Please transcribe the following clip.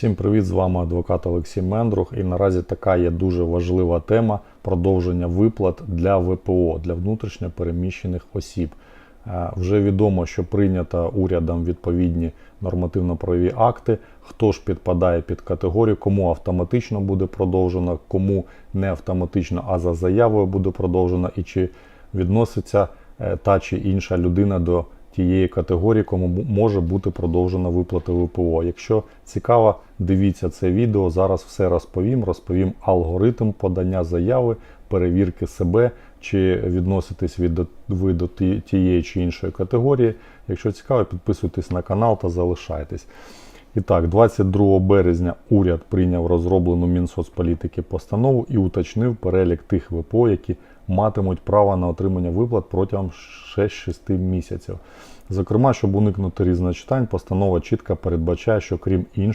Всім привіт! З вами адвокат Олексій Мендрух. І наразі така є дуже важлива тема продовження виплат для ВПО для внутрішньо переміщених осіб. Е, Вже відомо, що прийнято урядом відповідні нормативно-правові акти. Хто ж підпадає під категорію, кому автоматично буде продовжено, кому не автоматично, а за заявою буде продовжено, і чи відноситься е, та чи інша людина до тієї категорії, кому може бути продовжена виплата ВПО. Якщо цікаво, дивіться це відео. Зараз все розповім. Розповім алгоритм подання заяви, перевірки себе, чи відноситесь від ви до тієї чи іншої категорії. Якщо цікаво, підписуйтесь на канал та залишайтесь. І так, 22 березня уряд прийняв розроблену Мінсоцполітики постанову і уточнив перелік тих ВПО, які матимуть право на отримання виплат протягом 6 місяців. Зокрема, щоб уникнути різночитань, постанова чітко передбачає, що крім інших,